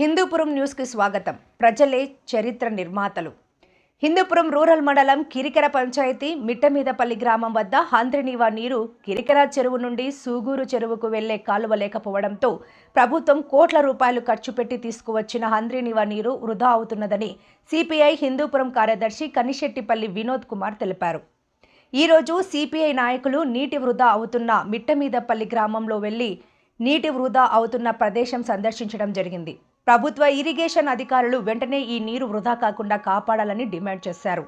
హిందూపురం న్యూస్కి స్వాగతం. ప్రజలే చరిత్ర నిర్మాతలు. హిందూపురం రూరల్ మండలం కిరికెర పంచాయతీ మిట్టమీదపల్లి గ్రామం వద్ద హంద్రినీవా నీరు కిరికెర చెరువు నుండి సూగూరు చెరువుకు వెళ్ళే కాలువ లేకపోవడంతో ప్రభుత్వం కోట్ల రూపాయలు ఖర్చు పెట్టి తీసుకువచ్చిన హంద్రినీవా నీరు వృధా అవుతున్నదని సిపిఐ హిందూపురం కార్యదర్శి కనిశెట్టిపల్లి వినోద్ కుమార్ తెలిపారు. ఈరోజు సిపిఐ నాయకులు నీటి వృధా అవుతున్న మిట్టమీదపల్లి గ్రామంలో వెళ్ళి నీటి వృధా అవుతున్న ప్రదేశం సందర్శించడం జరిగింది. ప్రభుత్వ ఇరిగేషన్ అధికారులు వెంటనే ఈ నీరు వృధా కాకుండా కాపాడాలని డిమాండ్ చేశారు.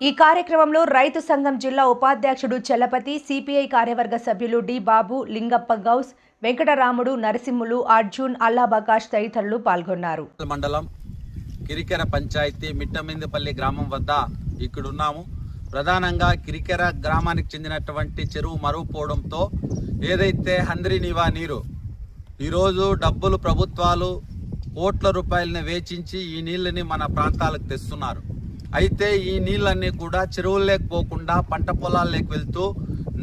ఈ కార్యక్రమంలో రైతు సంఘం జిల్లా ఉపాధ్యక్షుడు చలపతి సిపిఐ కార్యవర్గ సభ్యులు డి బాబు లింగప్ప గౌస్ వెంకటరాముడు నరసింహులు అర్జున్ అల్లాబకాష్ తదితరులు పాల్గొన్నారు. మండలం కిరికెర పంచాయతీ మిట్టమిందిపల్లి గ్రామం వద్ద ఇక్కడున్నాము. ప్రధానంగా కిరికెర గ్రామానికి చెందినటువంటి చెరువు మరుగుపోవడంతో ఏదైతే హంద్రినివా నీరు ఈరోజు డబ్బులు ప్రభుత్వాలు కోట్ల రూపాయలని వేచించి ఈ నీళ్ళని మన ప్రాంతాలకు తెస్తున్నారు. అయితే ఈ నీళ్ళన్నీ కూడా చెరువుల్లోకి పోకుండా పంట పొలాల్లోకి వెళ్తూ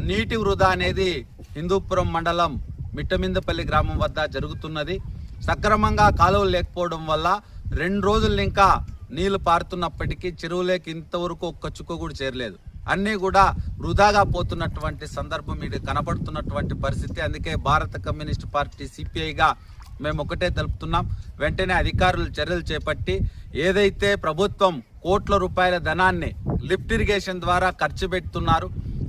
నీటి వృధా అనేది హిందూపురం మండలం మిట్టమిందపల్లి గ్రామం వద్ద జరుగుతున్నది. సక్రమంగా కాలువలు లేకపోవడం వల్ల రెండు రోజులు ఇంకా నీళ్ళు పారుతున్నప్పటికీ చెరువులేకి ఇంతవరకు ఒక్క చుక్క కూడా చేరలేదు. అన్నీ కూడా వృధాగా పోతున్నటువంటి సందర్భం ఇది కనబడుతున్నటువంటి పరిస్థితి. అందుకే భారత కమ్యూనిస్ట్ పార్టీ సిపిఐగా మేము ఒకటే తెలుపుతున్నాం. వెంటనే అధికారులు చర్యలు చేపట్టి ఏదైతే ప్రభుత్వం కోట్ల రూపాయల ధనాన్ని లిఫ్ట్ ఇరిగేషన్ ద్వారా ఖర్చు పెడుతున్నారు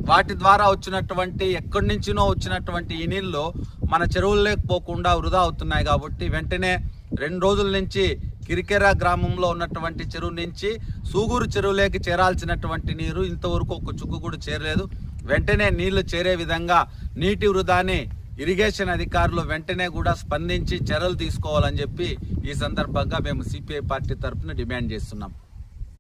వాటి ద్వారా వచ్చినటువంటి ఎక్కడి నుంచినో వచ్చినటువంటి ఈ నీళ్ళు మన చెరువుల్లోకి పోకుండా వృధా అవుతున్నాయి కాబట్టి వెంటనే రెండు రోజుల నుంచి కిరికెర గ్రామంలో ఉన్నటువంటి చెరువు నుంచి సూగూరు చెరువులోకి చేరాల్సినటువంటి నీరు ఇంతవరకు ఒక చుక్కు కూడా చేరలేదు. వెంటనే నీళ్ళు చేరే విధంగా నీటి వృధాని ఇరిగేషన్ అధికారులు వెంటనే కూడా స్పందించి చర్యలు తీసుకోవాలని చెప్పి ఈ సందర్భంగా మేము సిపిఐ పార్టీ తరఫున డిమాండ్ చేస్తున్నాం.